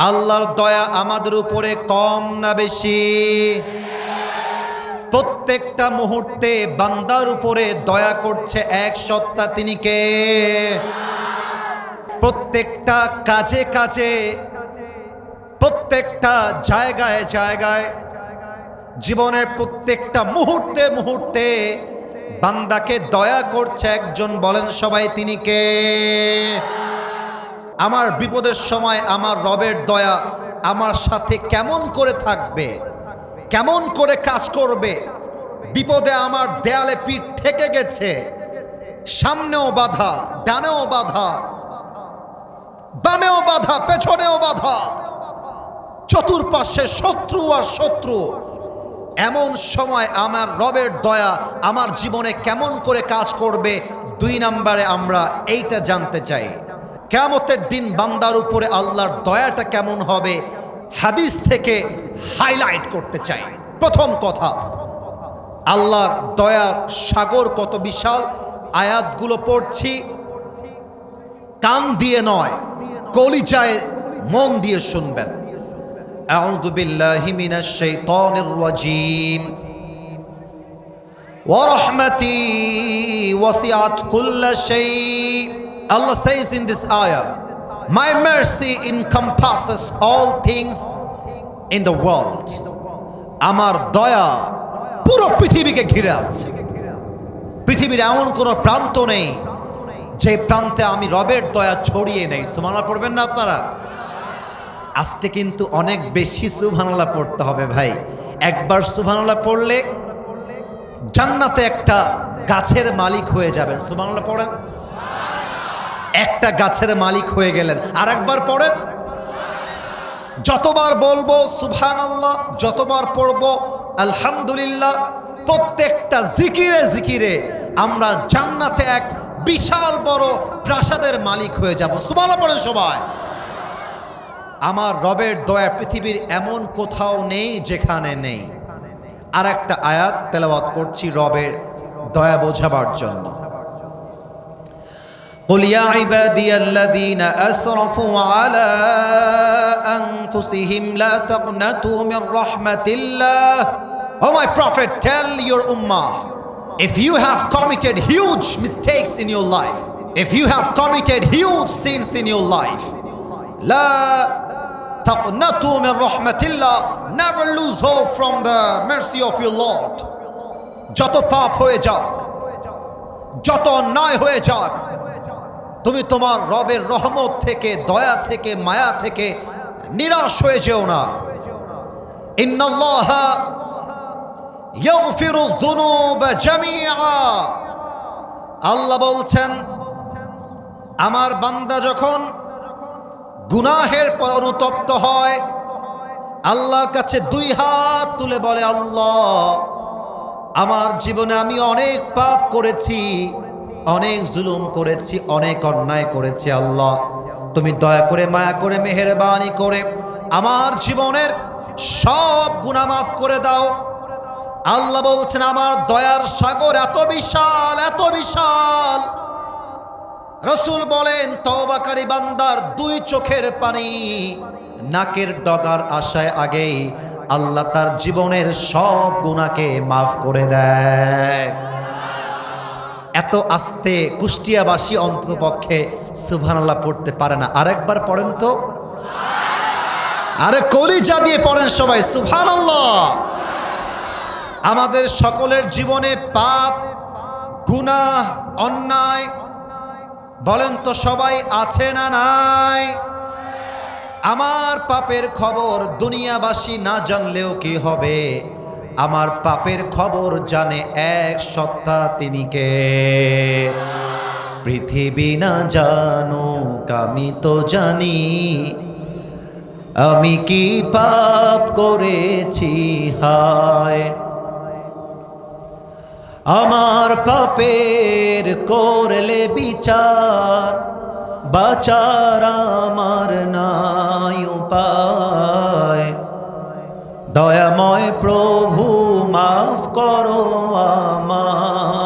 আল্লাহর দয়া আমাদের উপরে কম না বেশি। প্রত্যেকটা মুহূর্তে বান্দার উপরে দয়া করছে এক সত্তা তিনি কে? প্রত্যেকটা কাজে কাজে, প্রত্যেকটা জায়গায় জায়গায়, জীবনের প্রত্যেকটা মুহূর্তে মুহূর্তে বান্দাকে দয়া করছে একজন বলেন সবাই তিনি কে? আমার বিপদের সময় আমার রবের দয়া আমার সাথে কেমন করে থাকবে? কেমন করে কাজ করবে? বিপদে আমার দেয়ালে পিঠ থেকে গেছে। সামনেও বাধা, ডানেও বাধা, বামেও বাধা, পেছনেও বাধা, চতুর্পাশে শত্রু আর শত্রু। এমন সময় আমার রবের দয়া আমার জীবনে কেমন করে কাজ করবে? দুই নম্বরে আমরা এইটা জানতে চাই। কেমতের দিন বান্দার উপরে আল্লাহর দয়াটা কেমন হবে হাদিস থেকে হাইলাইট করতে চাই প্রথম কথা আল্লাহর দয়ার সাগর কত বিশাল আয়াতগুলো পড়ছি কান দিয়ে নয় কলিজায় মন দিয়ে শুনবেন أعوذ بالله من الشيطان الرجيم ورحمتي وسعت كل شيء Allah says in this ayah, My mercy encompasses all things in the world. আমার দয়া পুরো পৃথিবীকে ঘিরে আছে। পৃথিবীর এমন কোনো প্রান্ত নেই যে প্রান্তে আমি রবের দয়া ছড়িয়ে নেই। সুমানা পড়বেন না আপনারা? আজকে কিন্তু অনেক বেশি সুবহানাল্লাহ পড়তে হবে ভাই। একবার সুবহানাল্লাহ পড়লে জান্নাতে একটা গাছের মালিক হয়ে যাবেন। সুবহানাল্লাহ পড়েন? একটা গাছের মালিক হয়ে গেলেন। আর একবার পড়েন। যতবার বলব সুভান আল্লাহ যতবার পড়ব, আলহামদুলিল্লাহ, প্রত্যেকটা জিকিরে জিকিরে আমরা জান্নাতে এক বিশাল বড় প্রাসাদের মালিক হয়ে যাব। সুবহানাল্লাহ পড়েন সবাই। আমার রবের দয়া পৃথিবীর এমন কোথাও নেই যেখানে নেই। আর একটা আয়াত তেলাওয়াত করছি রবের দয়া বোঝাবার জন্য। قل يا عبادي الذين أسرفوا على أنفسهم لا تقنطوا من رحمة الله Oh my prophet tell your ummah if you have committed huge mistakes in your life if you have committed huge sins in your life لا تقنطوا من رحمة الله never lose hope from the mercy of your Lord যত পাপ হয়ে যাক যত অন্যায় হয়ে যাক তুমি তোমার রবের রহমত থেকে, দয়া থেকে, মায়া থেকে নিরাশ হয়ে যেও না। আল্লাহ বলছেন, আমার বান্দা যখন গুনাহের পর অনুতপ্ত হয়, আল্লাহর কাছে দুই হাত তুলে বলে, আল্লাহ, আমার জীবনে আমি অনেক পাপ করেছি। অনেক জুলুম করেছি, অনেক অন্যায় করেছি আল্লাহ। তুমি দয়া করে, মায়া করে, মেহেরবানি করে আমার জীবনের সব গুনাহ মাফ করে দাও। আল্লাহ বলছেন, আমার দয়ার সাগর এত বিশাল এত বিশাল। রসুল বলেন, তওবাকারী বান্দার দুই চোখের পানি নাকের ডগার আশায় আগেই আল্লাহ তার জীবনের সব গুণাকে মাফ করে দেয়। এত আস্তে কুষ্টিয়াবাসী অন্ততপক্ষে সুবহানাল্লাহ পড়তে পারে না। আরেকবার পড়েন তো। আরে কলিজা দিয়ে পড়েন সবাই, সুবহানাল্লাহ। আমাদের সকলের জীবনে পাপ, গুনাহ, অন্যায়, বলেন তো সবাই আছে না নাই? আমার পাপের খবর দুনিয়াবাসী না জানলেও কি হবে? আমার পাপের খবর জানে এক সত্তা তিনি কে? পৃথিবী না জানুক, আমি তো জানি। আমি কি পাপ করেছি? হায়। আমার পাপের করলে বিচার, বাচার আমার নাই উপায়। দয়াময় প্রভু, মাফ করো আমায়।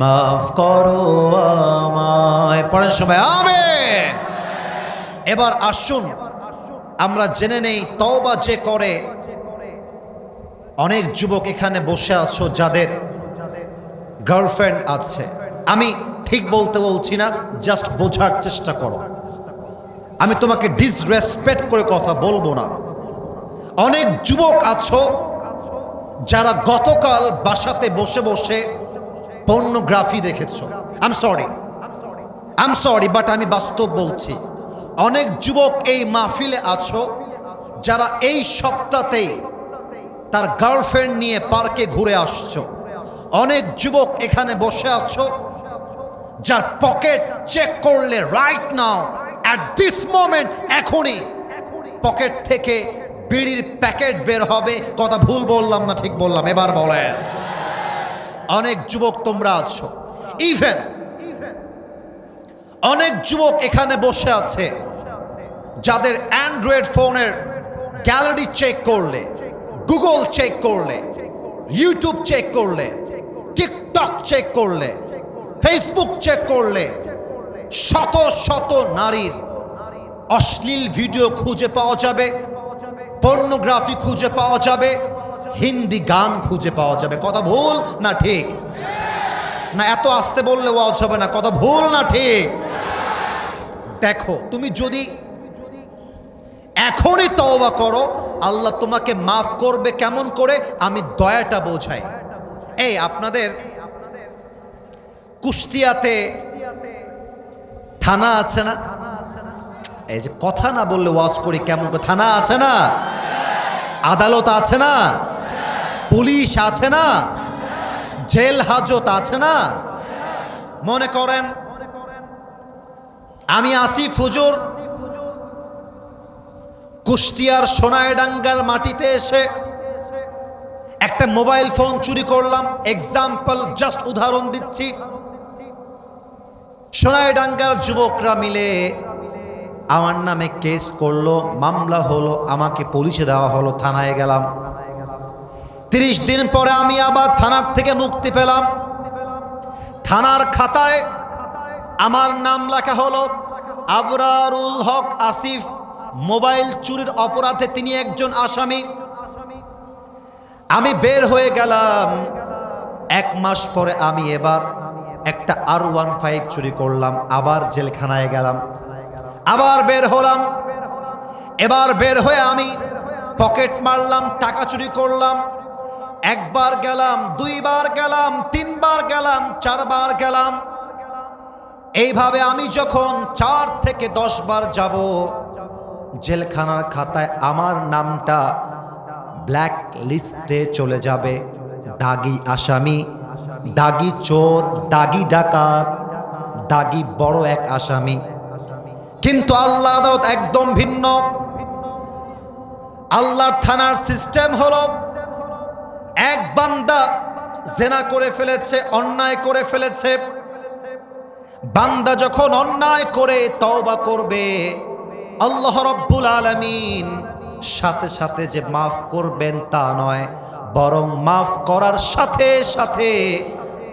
মাফ করো আমায়। পড়ার সময় আবে এবার আসুন, আমরা জেনে নেই, তওবা যে করে অনেক যুবক এখানে বসে আছো যাদের গার্লফ্রেন্ড আছে। আমি ঠিক বলতে বলছি না জাস্ট বোঝার চেষ্টা করো। আমি তোমাকে ডিসরেসপেক্ট করে কথা বলব না। অনেক যুবক আছো যারা গতকাল বাসাতে বসে বসে পর্নোগ্রাফি দেখেছ। I'm sorry I'm sorry but আমি বাস্তব বলছি। অনেক যুবক এই মাহফিলে আছো যারা এই সপ্তাহতেই তার গার্লফ্রেন্ড নিয়ে পার্কে ঘুরে আসছো। অনেক যুবক এখানে বসে আছো যার পকেট চেক করলে right now at this moment এখনই পকেট থেকে বিড়ির প্যাকেট বের হবে। কথা ভুল বললাম না, ঠিক বললাম। এবার বলেন, অনেক যুবক তোমরা আছো। ইভেন অনেক যুবক এখানে বসে আছে, যাদের অ্যান্ড্রয়েড ফোনের গ্যালারি চেক করলে গুগল চেক করলে ইউটিউব চেক করলে টিকটক চেক করলে ফেসবুক চেক করলে, শত শত নারীর অশ্লীল ভিডিও খুঁজে পাওয়া যাবে। পর্নোগ্রাফি খুঁজে পাওয়া যাবে, হিন্দি গান খুঁজে পাওয়া যাবে। কথা ভুল না ঠিক? না, এত আসতে বললে ওয়াজ হবে না। কথা ভুল না ঠিক? দেখো, তুমি যদি এখনই তওবা করো, আল্লাহ তোমাকে মাফ করবে কেমন করে? আমি দয়াটা বোঝাই। এই, আপনাদের কুষ্টিয়াতে থানা আছে না? এই যে কথা না বললে ওয়াজ করি, কেমন থানা আছে না? আদালত আছে না? পুলিশ আছে না? জেল হাজত আছে না? মনে করেন? আমি আসি ফুজুর, কুষ্টিয়ার সোনাইডাঙ্গার মাটিতে এসে একটা মোবাইল ফোন চুরি করলাম। এক্সাম্পল জাস্ট উদাহরণ দিচ্ছি। সোনাইডাঙ্গার যুবকরা মিলে আমার নামে কেস করল, মামলা হলো, আমাকে পুলিশে দেওয়া হলো, থানায় গেলাম। তিরিশ দিন পরে আমি আবার থানার থেকে মুক্তি পেলাম। থানার খাতায় আমার নাম লেখা হলো, আবরারুল হক আসিফ, মোবাইল চুরির অপরাধে তিনি একজন আসামি। আমি বের হয়ে গেলাম। এক মাস পরে আমি এবার একটা আর ওয়ান ফাইভ চুরি করলাম, আবার জেলখানায় গেলাম। আবার বের হলাম। এবার বের হয়ে আমি পকেট মারলাম, টাকা চুরি করলাম। একবার গেলাম, দুইবার গেলাম, তিনবার গেলাম, চারবার গেলাম। এইভাবে আমি যখন চার থেকে দশ বার যাব, জেলখানার খাতায় আমার নামটা ব্ল্যাক লিস্টে চলে যাবে। দাগি আসামি, দাগি চোর, দাগি ডাকাত, দাগি বড় এক আসামি। কিন্তু আল্লাহ আদালত একদম ভিন্ন। আল্লাহর থানার সিস্টেম হলো, এক বান্দা জেনা করে ফেলেছে, অন্যায় করে ফেলেছে। বান্দা যখন অন্যায় করে, তওবা করবে। আল্লাহ রব্বুল আলামিন সাথে সাথে যে মাফ করবেন তা নয়, বরং মাফ করার সাথে সাথে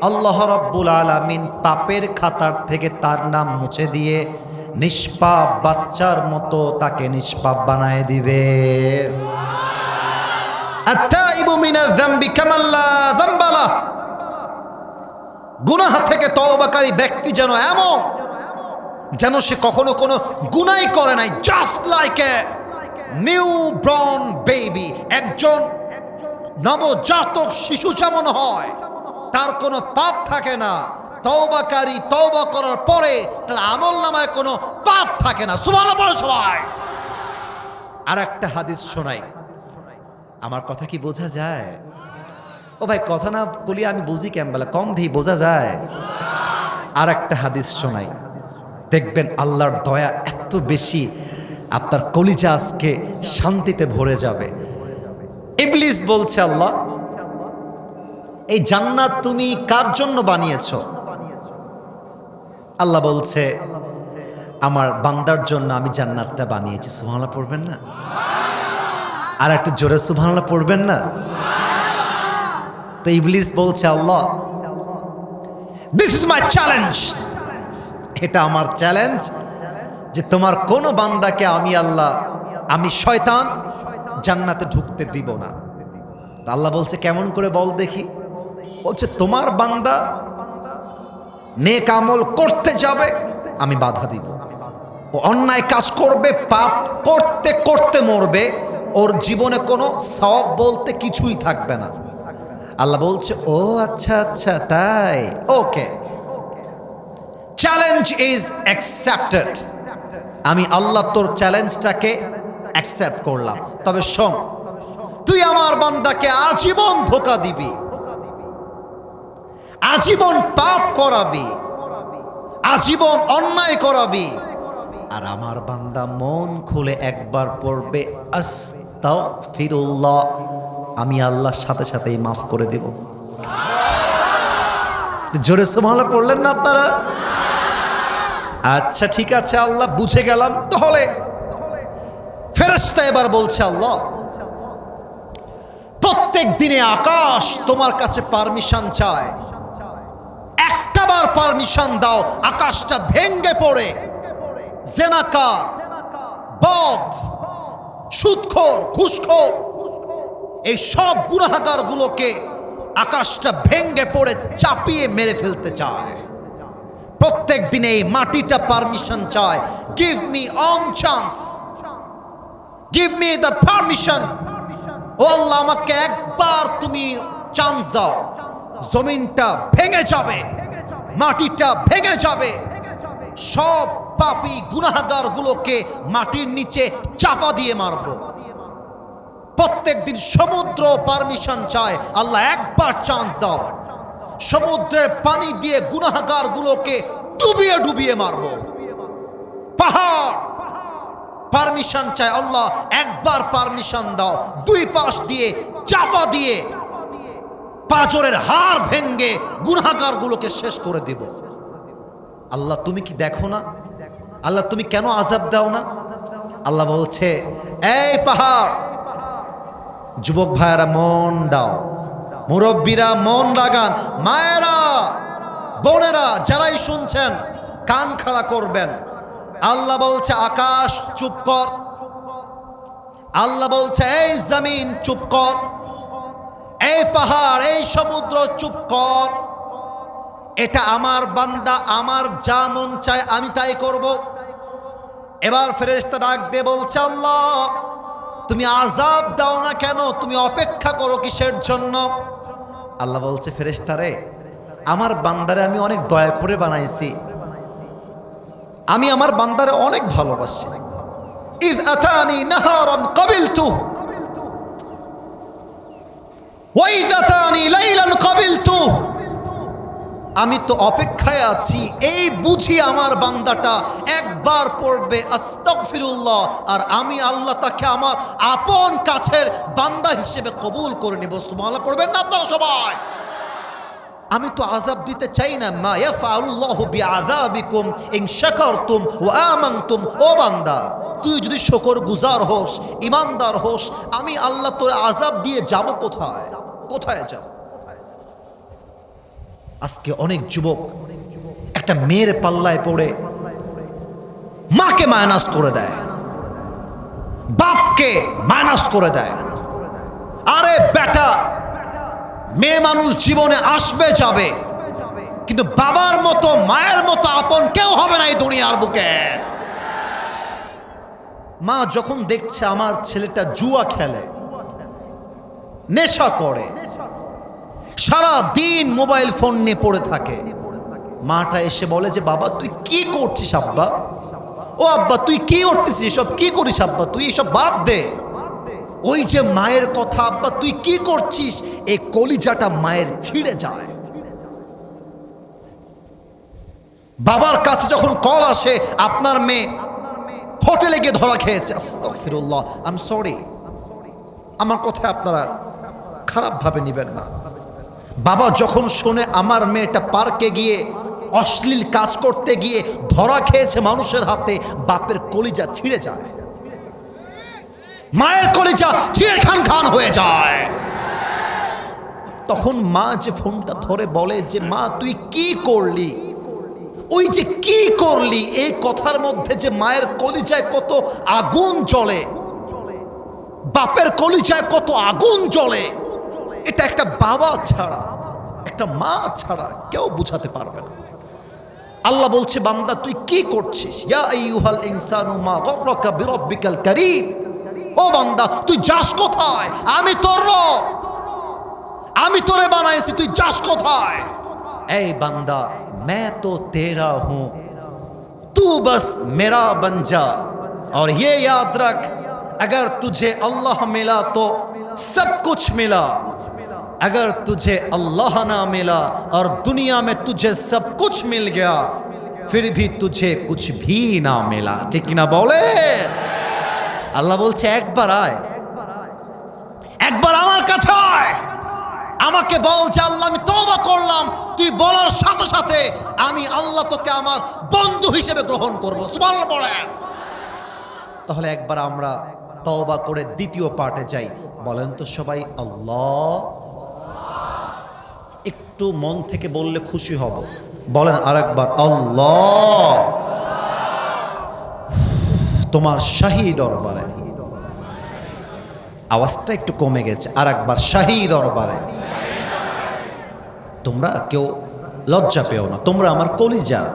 আল্লাহ রব্বুল আলামিন পাপের খাতার থেকে তার নাম মুছে দিয়ে নিষ্পাপ বাচ্চার মতো তাকে নিষ্পাপ বানায় দিবে। গুনাহ থেকে তওবাকারী ব্যক্তি যেন এমন, যেন সে কখনো কোনো গুনাই করে নাই just like a new born baby একজন নবজাতক শিশু যেমন হয়, তার কোনো পাপ থাকে না। তওবাকারী তওবা করার পরে তার আমল নামায় কোনো পাপ থাকে না। সুবহানাল্লাহ বলো সবাই। আর একটা হাদিস শোনাই। আমার কথা কি বোঝা যায়? ও ভাই, কথা না বলি আমি বুঝি কেমন বলে কম দিই, বোঝা যায়? আর একটা হাদিস শোনাই। দেখবেন আল্লাহর দয়া এত বেশি, আপনার কলিজা আজকে শান্তিতে ভরে যাবে। ইবলিস বলছে, আল্লাহ, এই জান্নাত তুমি কার জন্য বানিয়েছ? আল্লাহ বলছে, আমার বান্দার জন্য আমি জান্নাতটা বানিয়েছি। সুবহানাল্লাহ পড়বেন না? আর একটু জোরে সুবহানাল্লাহ পড়বেন না? তো ইবলিস বলছে, আল্লাহ দিস ইজ মাই চ্যালেঞ্জ এটা আমার চ্যালেঞ্জ যে তোমার কোনো বান্দাকে আমি আল্লাহ, আমি শয়তান জান্নাতে ঢুকতে দিব না। আল্লাহ বলছে, কেমন করে বল দেখি? বলছে, তোমার বান্দা নেক আমল করতে যাবে, আমি বাধা দিব। ও অন্যায় কাজ করবে, পাপ করতে করতে মরবে, ওর জীবনে কোনো সব বলতে কিছুই থাকবে না। আল্লাহ বলছে, ও আচ্ছা আচ্ছা তাই, ওকে। চ্যালেঞ্জ ইজ অ্যাকসেপ্টেড আমি আল্লাহ তোর চ্যালেঞ্জটাকে অ্যাকসেপ্ট করলাম। তবে শোন, তুই আমার বান্দাকে আজীবন ধোকা দিবি। আজীবন পাপ করাবি, আজীবন অন্যায় করাবি। আর আমার বান্দা মন খুলে একবার পড়বে, আস্তাগফিরুল্লাহ, আমি আল্লাহর সাথে সাথেই মাফ করে দেব। জোরে সুবহানাল্লাহ পড়লেন না আপনারা? আচ্ছা ঠিক আছে, আল্লাহ বুঝে গেলাম। তাহলে ফেরেশতা এবার বলছে, আল্লাহ, প্রত্যেক দিনে আকাশ তোমার কাছে পারমিশন চায়। পারমিশন দাও, আকাশটা ভেঙ্গে পড়ে। জেনাকার বদ সুদখোর ঘুষখোর, এই সব গুণাহাগার গুলোকে আকাশটা ভেঙ্গে পড়ে চাপিয়ে মেরে ফেলতে চায়। প্রত্যেক দিনে এই মাটিটা পারমিশন চায়। Give me one chance give me the permission ও আল্লাহ, আমাকে একবার তুমি চান্স দাও। জমিনটা ভেঙে যাবে। মাটিটা ভেঙে যাবে। সব পাপি গুনাহগার গুলোকে মাটির নিচে চাপা দিয়ে মারব। প্রত্যেক দিন সমুদ্র পারমিশন চায়। আল্লাহ একবার চান্স দাও। সমুদ্রের পানি দিয়ে গুনাহগার গুলোকে ডুবিয়ে ডুবিয়ে মারব। পাহাড়! পারমিশন চায়। আল্লাহ একবার পারমিশন দাও। দুই পাশ দিয়ে চাপা দিয়ে পাজরের হার ভেঙ্গে গুনাহগার গুলোকে শেষ করে দিব। আল্লাহ, তুমি কি দেখো না? আল্লাহ, তুমি কেন আজাব দাও না? আল্লাহ বলছে, এই পাহাড়, যুবক ভাইয়েরা, মন দাও। মুরব্বীরা, মন লাগান। মায়েরা, বোনেরা, যারাই শুনছেন, কান খাড়া করবেন। আল্লাহ বলছে, আকাশ, চুপ কর। আল্লাহ বলছে, এই জমিন, চুপ কর। এই পাহাড়, এই সমুদ্র, চুপ কর। এটা আমার বান্দা, আমার যা মন চায় আমি তাই করব। এবার ফেরেশতা ডাক দিয়ে বলছে, আল্লাহ, তুমি আজাব দাও না কেন? তুমি অপেক্ষা করো কিসের জন্য? আল্লাহ বলছে ফেরেশতারে আমার বান্দারে আমি অনেক দয়া করে বানাইছি। আমি আমার বান্দারে অনেক ভালোবাসি। ইদ আতানি নাহারান লাইলান কাবিলতু। আমি তো অপেক্ষায় আছি, এই বুঝি আমার বান্দাটা একবার পড়বে, আস্তাগফিরুল্লাহ, আর আমি আল্লাহ তাকে আমার আপন কাছের বান্দা হিসেবে কবুল করে নেব। সুমালা পড়বেন না আপনারা সবাই? আমি তো আজাব দিতে চাই না। মা ও বান্দা, তুই যদি শকর গুজার হোস ইমানদার হোস, আমি আল্লাহ তোর আজাব দিয়ে যাব কোথায়? কোথায় যাব? আজকে অনেক যুবক একটা মেয়ের পাল্লায় পড়ে মাকে মাইনাস করে দেয়, বাপকে মাইনাস করে দেয়। আরে বেটা মেয়ে মানুষ জীবনে আসবে, যাবে। কিন্তু বাবার মতো, মায়ের মতো আপন কেউ হবে না এই দুনিয়ার বুকে। মা যখন দেখছে আমার ছেলেটা জুয়া খেলে, নেশা করে, সারা দিন মোবাইল ফোন নিয়ে পড়ে থাকে, মাটা এসে বলে যে, বাবা, তুই কি করছিস আব্বা? ও আব্বা, তুই কি করতেছিস? এসব কি করিস আব্বা? তুই এসব বাদ দে। ওই যে মায়ের কথা, আব্বা, তুই কি করছিস? এই কলিজাটা মায়ের ছিঁড়ে যায়। বাবার কাছে যখন কল আসে, আপনার মেয়ে হোটেলে গিয়ে ধরা খেয়েছে। আস্তাগফিরুল্লাহ আই এম সরি আমার কথা আপনারা খারাপভাবে নেবেন না। বাবা যখন শোনে আমার মেয়েটা পার্কে গিয়ে অশ্লীল কাজ করতে গিয়ে ধরা খেয়েছে মানুষের হাতে, বাপের কলিজা ছিঁড়ে যায়। মায়ের কলিজা ছিঁড়ে খান খান হয়ে যায়। তখন মা যে ফোনটা ধরে বলে যে, মা, তুই কি করলি? ওই যে কি করলি? এই কথার মধ্যে যে মায়ের কলিজায় কত আগুন জ্বলে, বাপের কলিজায় কত আগুন জ্বলে, এটা একটা বাবা ছাড়া, একটা মা ছাড়া কেউ বুঝাতে পারবে না। আল্লাহ বলছে, বান্দা, তুই কি করছিস? ইয়া আইয়ুহাল ইনসানু মা গররাকা বিরাব্বিকাল কারীম। ও বান্দা তুই যাস কোথায়? আমি তোর আমি তোরে বানাইছি، তুই যাস কোথায়? اے بندہ میں تو تیرا ہوں تو بس میرا بن جا اور یہ یاد رکھ، اگر تجھے اللہ ملا تو سب کچھ ملا۔ اگر تجھے اللہ نہ ملا اور دنیا میں تجھے سب کچھ مل گیا، پھر بھی تجھے کچھ بھی نہ ملا۔ ٹھیک نہ بولے؟ আল্লাহ বলছে, একবার আয়। একবার আমার কাছে আয়। আমাকে বল যে আল্লাহ, আমি তওবা করলাম। তুই বলার সাথে সাথে আমি আল্লাহ তোকে আমার বন্ধু হিসেবে গ্রহণ করব। তাহলে একবার আমরা তওবা করে দ্বিতীয় পার্টে যাই। বলেন তো সবাই, আল্লাহ একটু মন থেকে বললে খুশি হব। বলেন আর আরেকবার, আল্লাহ তোমার শাহী দরবারে আওয়াজটা একটু কমে গেছে। আর একবার শাহী দরবারে। তোমরা কেউ লজ্জা পেও না। তোমরা আমার কলিজা।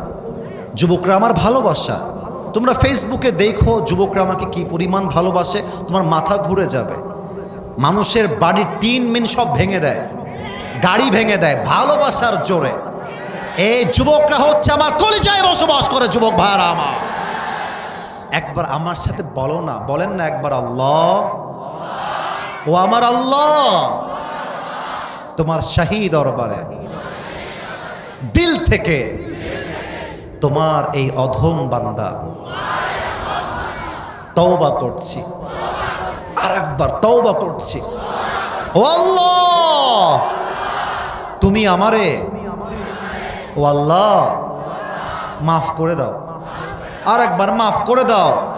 যুবকরা আমার ভালোবাসা। তোমরা ফেসবুকে দেখো, যুবকরা আমাকে কি পরিমাণ ভালোবাসে। তোমার মাথা ঘুরে যাবে। মানুষের বাড়ির টিন মিন সব ভেঙে দেয়। গাড়ি ভেঙে দেয় ভালোবাসার জোরে। এই যুবকরা হচ্ছে আমার কলিজায় বসবাস করে, যুবক ভাইরা আমার। একবার আমার সাথে বলো না। বলেন না একবার, আল্লাহ। ও আমার আল্লাহ। তোমার শাহী দরবারে। দিল থেকে তোমার এই অধম বান্দা। তওবা করছি। আর একবার তওবা করছি। ও আল্লাহ, তুমি আমারে, ও আল্লাহ, মাফ করে দাও। আর একবার মাফ করে দাও।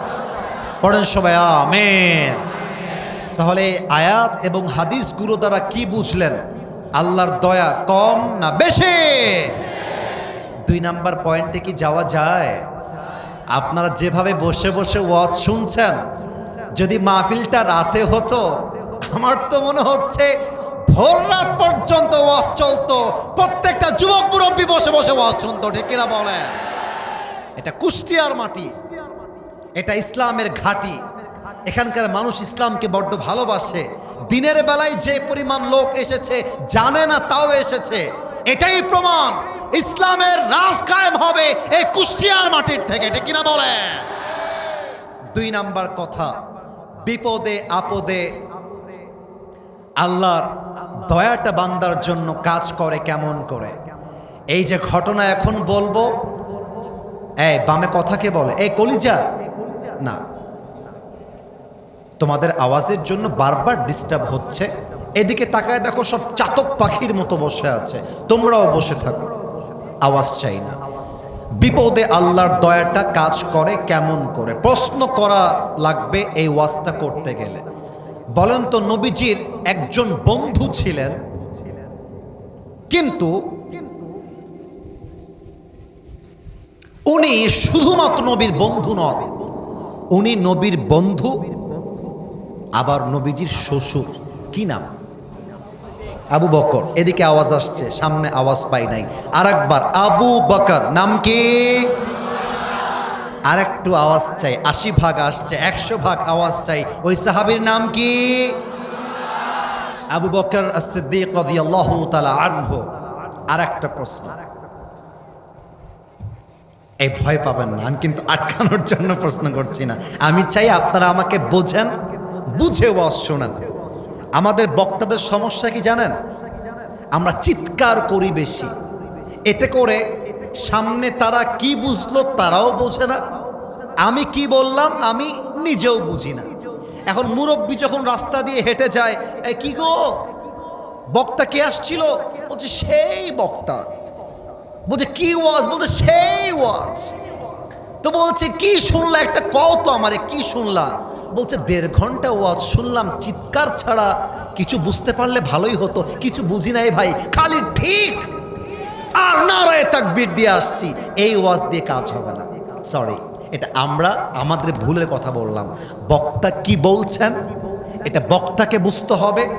পড়েন সবাই, আমেন। তাহলে আয়াত এবং হাদিসগুলো দ্বারা কি বুঝলেন? আল্লাহর দয়া কম না বেশি? দুই নাম্বার পয়েন্টে কি যাওয়া যায়? আপনারা যেভাবে বসে বসে ওয়াজ শুনছেন, যদি মাহফিলটা রাতে হতো, আমার তো মনে হচ্ছে ভোর রাত পর্যন্ত ওয়াজ চলতো। প্রত্যেকটা যুবক মুরব্বী বসে বসে ওয়াজ শুনতো, ঠিক কিনা বলেন? এটা কুষ্টিয়ার মাটি, এটা ইসলামের ঘাঁটি। এখানকার মানুষ ইসলামকে বড্ড ভালোবাসে। দিনের বেলায় যে পরিমাণ লোক এসেছে, জানে না তাও এসেছে। এটাই প্রমাণ, ইসলামের রাজ কায়েম হবে এই কুষ্টিয়ার মাটির থেকে এটা কিনা বলে? দুই নাম্বার কথা, বিপদে, আপদে আল্লাহর দয়াটা বান্দার জন্য কাজ করে কেমন করে? এই যে ঘটনা এখন বলব, এই বামে কথা কে বলে? এই কলিজা? না। তোমাদের আওয়াজের জন্য বারবার ডিস্টার্ব হচ্ছে। এদিকে তাকায় দেখো সব চাতক পাখির মতো বসে আছে। তোমরাও বসে থাকো। আওয়াজ চাই না। বিপদে আল্লাহর দয়াটা কাজ করে কেমন করে? প্রশ্ন করা লাগবে এই ওয়াজটা করতে গেলে। বলেন তো, নবীজির একজন বন্ধু ছিলেন। কিন্তু উনি শুধুমাত্র নবীর বন্ধু নন, উনি নবীর বন্ধু আবার নবীজির শ্বশুর। কি নাম? আবু বকর। এদিকে আওয়াজ আসছে, সামনে আওয়াজ পাই নাই। আর একবার আবু বকর, নাম কি? আর একটু আওয়াজ চাই, আশি ভাগ আসছে, একশো ভাগ আওয়াজ চাই। ওই সাহাবীর নাম কি? আবু বকর সিদ্দিক রাদিয়াল্লাহু তাআলা আনহু। আর একটা প্রশ্ন। এই ভয় পাবেন না, আমি কিন্তু আটকানোর জন্য প্রশ্ন করছি না। আমি চাই আপনারা আমাকে বোঝেন বুঝে ওয়াজ শোনেন। আমাদের বক্তাদের সমস্যা কি জানেন? আমরা চিৎকার করি বেশি। এতে করে সামনে তারা কি বুঝলো তারাও বোঝে না। আমি কি বললাম আমি নিজেও বুঝি না। এখন মুরব্বী যখন রাস্তা দিয়ে হেঁটে যায়, এ কি গো? বক্তা কে আসছিল? বলছে, সেই বক্তা। বলছে, কি ওয়াজ? বলছে, সেই ওয়াজ। তো বলছে, কি শুনলা? একটা কও তো আমারে, কি শুনলা? বলছে, দেড় ঘণ্টা ওয়াজ শুনলাম, চিৎকার ছাড়া কিছু বুঝতে পারলে ভালোই হতো। কিছু বুঝি নাই ভাই, খালি ঠিক আর নারায় তাকবীর দিয়ে আসছি। এই ওয়াজ দিয়ে কাজ হবে না। সরি এটা আমরা আমাদের ভুলের কথা বললাম। বক্তা কি বলছেন? এটা বক্তাকে বুঝতে হবে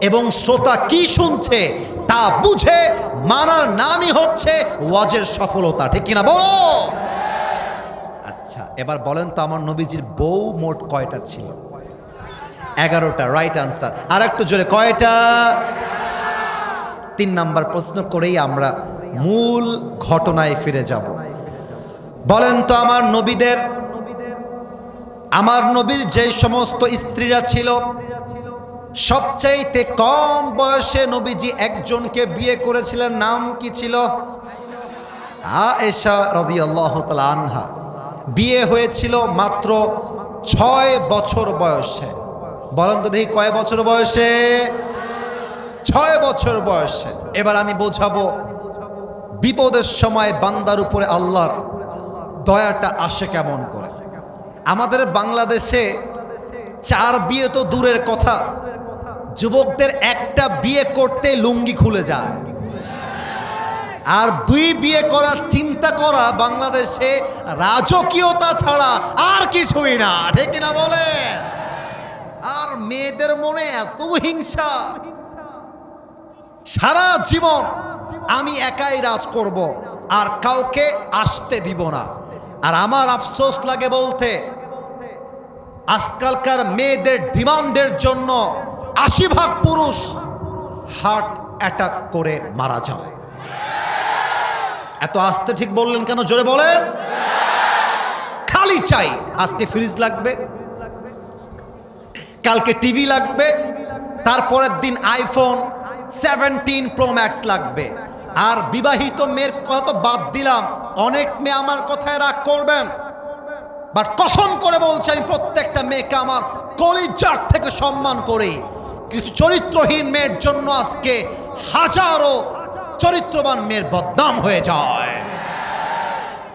এবং শ্রোতা কি শুনছে তা বুঝে, মানার নামই হচ্ছে ওয়াজের সফলতা। ঠিক কিনা বলো? আচ্ছা এবার বলেন তো আমার নবীজির বউ মোট কয়টা ছিল? এগারোটা রাইট আনসার আর একটু জোরে, কয়টা? তিন নাম্বার প্রশ্ন করেই আমরা মূল ঘটনায় ফিরে যাব। বলেন তো আমার নবীদের, আমার নবীর যে সমস্ত স্ত্রীরা ছিল, সবচাইতে কম বয়সে নবীজি একজনকে বিয়ে করেছিলেন, নাম কি ছিল? আয়েশা রাদিয়াল্লাহু তাআলা আনহা। বিয়ে হয়েছিল মাত্র ছয় বছর বয়সে। বলেন তো দেখি, কয় বছর বয়সে? ছয় বছর বয়সে। এবার আমি বোঝাবো, বিপদের সময় বান্দার উপরে আল্লাহর দয়াটা আসে কেমন করে? আমাদের বাংলাদেশে চার বিয়ে তো দূরের কথা। যুবকদের একটা বিয়ে করতে লুঙ্গি খুলে যায়। আর দুই বিয়ে করার চিন্তা করা বাংলাদেশে রাজকীয়তা ছাড়া আর কিছুই না, ঠিক না বলে আর মেয়েদের মনে এত হিংসা। সারা জীবন আমি একাই রাজ করব, আর কাউকে আসতে দিব না। আর আমার আফসোস লাগে বলতে, আজকালকার মেয়েদের ডিমান্ডের জন্য আশি ভাগ পুরুষ হার্ট অ্যাটাক করে মারা যায়। এত আস্তে ঠিক বললেন কেন? জোরে বলেন। খালি চাই। আজকে ফ্রিজ লাগবে। কালকে টিভি লাগবে। তারপরের দিন আইফোন সেভেন্টিন প্রো ম্যাক্স লাগবে। আর বিবাহিত মেয়ের কথা তো বাদ দিলাম। অনেক মেয়ে আমার কথায় রাগ করবেন। বাট কসম করে বলছি আমি প্রত্যেকটা মেয়েকে আমার কলিজার থেকে সম্মান করি। কিছু চরিত্রহীন মেয়ের জন্য আজকে হাজারো চরিত্রবান মেয়ের বদনাম হয়ে যায়।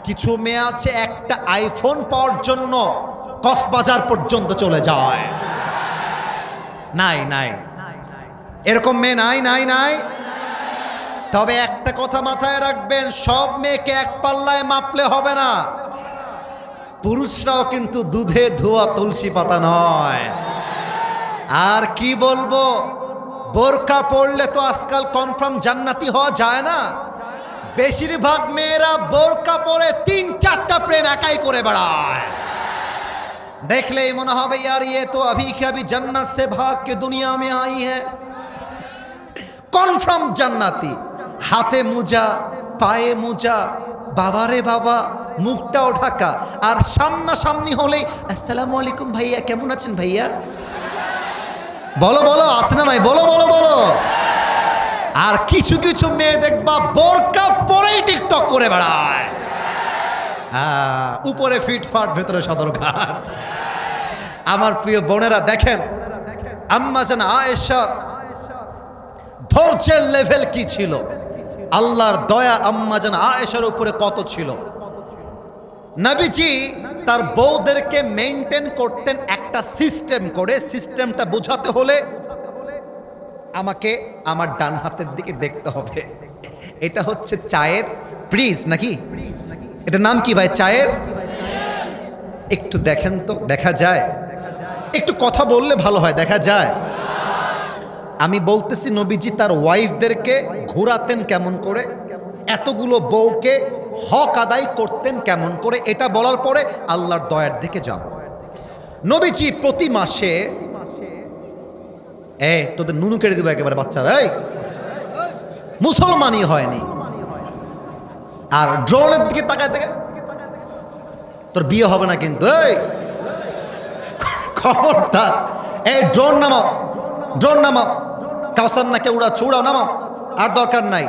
কিছু মেয়ে আছে, একটা আইফোন পাওয়ার জন্য কক্সবাজার পর্যন্ত চলে যায়। নাই নাই। এরকম মেয়ে নাই নাই নাই। তবে একটা কথা মাথায় রাখবেন, সব মেয়েকে এক পাল্লায় মাপলে হবে না। পুরুষরাও কিন্তু দুধে ধোয়া তুলসী পাতা নয়। আর কি বলব? বোরকা পড়লে তো আজকাল কনফার্ম জান্নাতি হওয়া যায় না বেশিরভাগ মেয়েরা বোরকা পরে তিন চারটা প্রেম একাই করে বেড়ায় দেখলেই মনে হবে यार ये तो अभी के अभी जन्नत से भाग के दुनिया में आई है কনফার্ম জান্নাতি হাতে মোজা পায়ে মোজা বাবারে বাবা মুখটাও ঢাকা আর সামনাসামনি হলেই আসসালামু আলাইকুম ভাইয়া কেমন আছেন ভাইয়া বলো বলো আছে না নাই? বলো বলো বলো। আর কিছু কিছু মেয়ে দেখবা বোরকা পরেই টিকটক করে বেড়ায়। হ্যাঁ, উপরে ফিটফাট ভেতরে সদরঘাট আমার প্রিয় বোনেরা দেখেন আম্মা যেন আয়েশা ধৈর্যের লেভেল কি ছিল? আল্লাহর দয়া আম্মা যেন আয়েশার উপরে কত ছিল? নবীজি তার বউদেরকে মেনটেন করতেন একটা সিস্টেম করে সিস্টেমটা বোঝাতে হলে আমাকে আমার ডান হাতের দিকে দেখতে হবে। এটা হচ্ছে চায়ের প্রিজ নাকি? এটা নাম কি ভাই চায়ের? একটু দেখেন তো, দেখা যায়। একটু কথা বললে ভালো হয়, দেখা যায়। আমি বলতেছি, নবীজি তার ওয়াইফদেরকে ঘোরাতেন কেমন করে? এতগুলো বউকে হক আদায় করতেন কেমন করে, এটা বলার পরে আল্লাহর দয়ার দিকে যাব। নবীজি প্রতি মাসে, এ, তোদের নুনু কেড়ে দেবো একেবারে বাচ্চারা, এই। মুসলমানই হয়নি। আর ড্রোনের দিকে তাকায় থেকে তোর বিয়ে হবে না কিন্তু, এই। খবরদার, এই, ড্রোন নামাও ড্রোন নামাও। কাউসার নাকে উড়া, চৌড়াও, নামাও। আর দরকার নাই।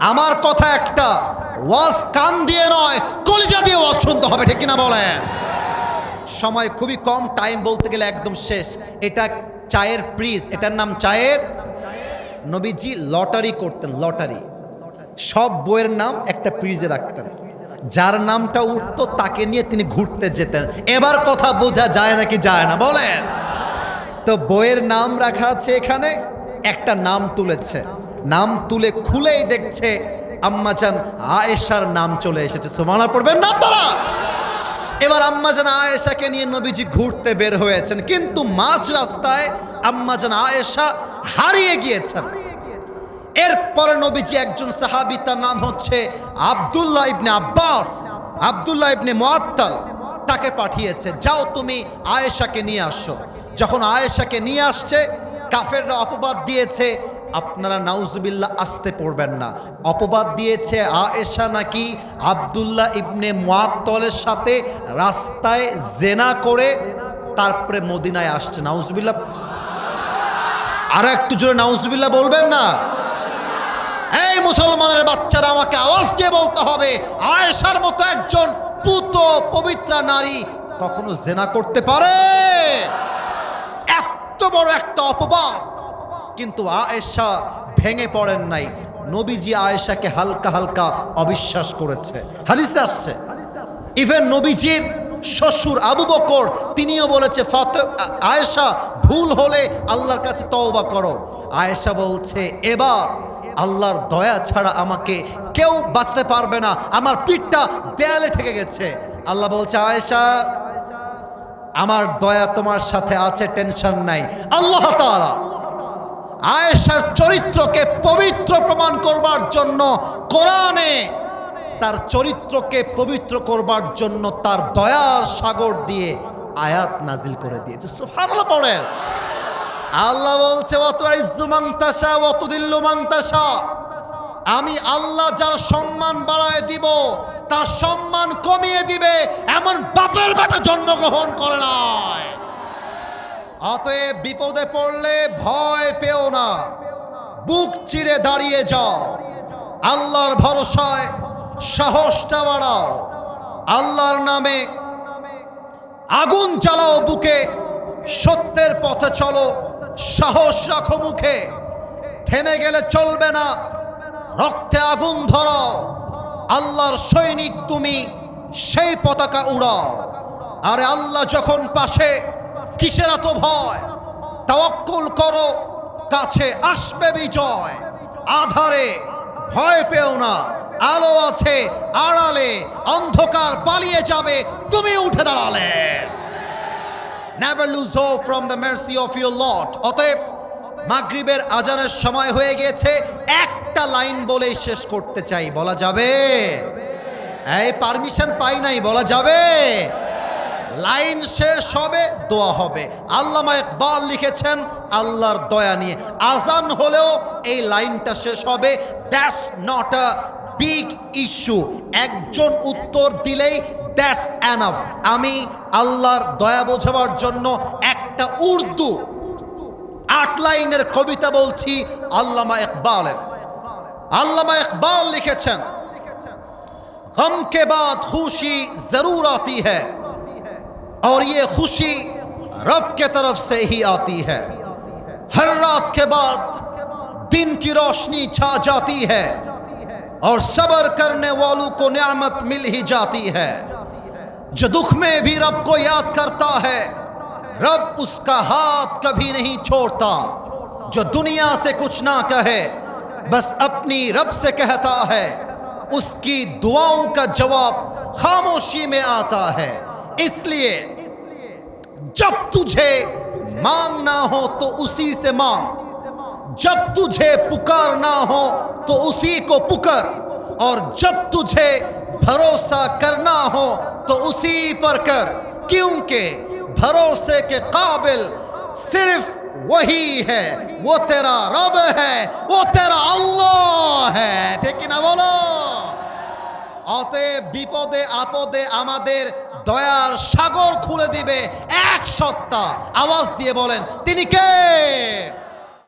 আমার কথা একটা ওয়াজ কান দিয়ে নয়, কলিজা দিয়ে ওয়াজ শুনতে হবে, ঠিক কিনা বলেন? সময় খুবই কম টাইম বলতে গেলে একদম শেষ। এটা চায়ের প্রিজ এটার নাম চায়ের নবীজি লটারি করতেন লটারি সব বইয়ের নাম একটা প্রিজে রাখতেন। যার নামটা উঠতো, তাকে নিয়ে তিনি ঘুরতে যেতেন। এবার কথা বোঝা যায় নাকি যায় না, বলেন? তো বইয়ের নাম রাখা আছে এখানে, একটা নাম তুলেছে। নাম তুলে খুলেই দেখছে আম্মাজান আয়েশার নাম চলে এসেছে। সুমানা পড়বেন না তারা এবার আম্মাজান আয়েশাকে নিয়ে নবীজি ঘুরতে বের হয়েছেন, কিন্তু মাঝ রাস্তায় আম্মাজান আয়েশা হারিয়ে গিয়েছেন। এরপরে নবীজি একজন সাহাবী, তার নাম হচ্ছে আব্দুল্লাহ ইবনে আব্বাস। আব্দুল্লাহ ইবনে মুআত্তাল তাকে পাঠিয়েছে, যাও তুমি আয়েশাকে নিয়ে আসো। যখন আয়েশাকে নিয়ে আসছে, কাফেররা অপবাদ দিয়েছে আপনারা নাউজুবিল্লাহ আসতে পড়বেন না। অপবাদ দিয়েছে আয়েশা নাকি আব্দুল্লাহ ইবনে মুআত্তলের সাথে রাস্তায় জেনা করে তারপরে মদিনায় আসছে। নাউজুবিল্লাহ। আরও একটু জোরে নাউজুবিল্লাহ বলবেন না? এই মুসলমানের বাচ্চারা আমাকে আওয়াজ দিয়ে বলতে হবে, আয়েশার মতো একজন পুত পবিত্রা নারী কখনো জেনা করতে পারে? এত বড় একটা অপবাদ। কিন্তু আয়েশা ভেঙে পড়েন নাই। নবীজি আয়েশাকে হালকা হালকা অবিশ্বাস করেছে। হাদিসে আসছে, ইভেন নবীজির শ্বশুর আবু বকর, তিনিও বলেছে, ফত, আয়েশা, ভুল হলে আল্লাহর কাছে তওবা করো। আয়েশা বলছে, এবার আল্লাহর দয়া ছাড়া আমাকে কেউ বাঁচতে পারবে না। আমার পিঠটা দেয়ালে ঠেকে গেছে। আল্লাহ বলছে, আয়েশা, আমার দয়া তোমার সাথে আছে, টেনশন নাই। আল্লাহ তাআলা আয়েশার চরিত্রকে পবিত্র প্রমাণ করবার জন্য কোরআনে তার চরিত্রকে পবিত্র করবার জন্য তার দয়ার সাগর দিয়ে আয়াত নাজিল করে দিয়েছে। সুবহানাল্লাহ পড়েন। আল্লাহ বলছে অত ইজ্জু মাংতাসা অত দিল্লু মাংতাসা আমি আল্লাহ যার সম্মান বাড়ায় দিব, তার সম্মান কমিয়ে দিবে, এমন বাপের বেটা জন্মগ্রহণ করে নয় অতএব বিপদে পড়লে ভয় পেও না। বুক চিরে দাঁড়িয়ে যাও। আল্লাহর ভরসায় সাহসটা বাড়াও। আল্লাহর নামে আগুন জ্বালাও বুকে। সত্যের পথে চলো, সাহস রাখো মুখে। থেমে গেলে চলবে না, রক্তে আগুন ধরাও। আল্লাহর সৈনিক তুমি, সেই পতাকা উড়াও। আরে আল্লাহ যখন পাশে কিসের এত ভয়? তাওয়াক্কুল করো, কাছে আসবে বিজয়। আধারে ভয় পেও না, আলো আছে, আড়ালে অন্ধকার পালিয়ে যাবে, তুমি উঠে দাঁড়ালে। Never lose hope from the mercy of your lord অতএব মাগরিবের আজানের সময় হয়ে গিয়েছে, একটা লাইন বলেই শেষ করতে চাই, বলা যাবে? এই পারমিশন পাই নাই, বলা যাবে? লাইন শেষ হবে, দোয়া হবে। আল্লামা ইকবাল লিখেছেন, আল্লাহর দয়া নিয়ে। আজান হলেও এই লাইনটা শেষ হবে। That's not a big issue একজন উত্তর দিলেই দ্যাটস অ্যানাফ আমি আল্লাহর দয়া বোঝাবার জন্য একটা উর্দু আট লাইনের কবিতা বলছি আল্লামা ইকবালের। আল্লামা ইকবাল লিখেছেন, গম বাদ খুশি জরুর আতি হ্যাঁ اور یہ خوشی رب کے طرف سے ہی آتی ہے۔ ہر رات کے بعد دن کی روشنی چھا جاتی ہے اور صبر کرنے والوں کو نعمت مل ہی جاتی ہے۔ جو دکھ میں بھی رب کو یاد کرتا ہے، رب اس کا ہاتھ کبھی نہیں چھوڑتا۔ جو دنیا سے کچھ نہ کہے، بس اپنی رب سے کہتا ہے۔ اس کی دعاؤں کا جواب خاموشی میں آتا ہے۔ اس لیے جب تجھے مانگنا ہو تو اسی سے مانگ۔ جب تجھے پکارنا ہو تو اسی کو پکر۔ اور جب تجھے بھروسہ کرنا ہو تو اسی پر کر۔ کیونکہ بھروسے کے قابل صرف وہی ہے۔ وہ تیرا رب ہے، وہ تیرا اللہ ہے۔ ٹھیک ہے نا بولو؟ অতএব বিপদে আপদে آمادیر দয়ার সাগর খুলে দিবে এক সত্তা। আওয়াজ দিয়ে বলেন তিনি কে?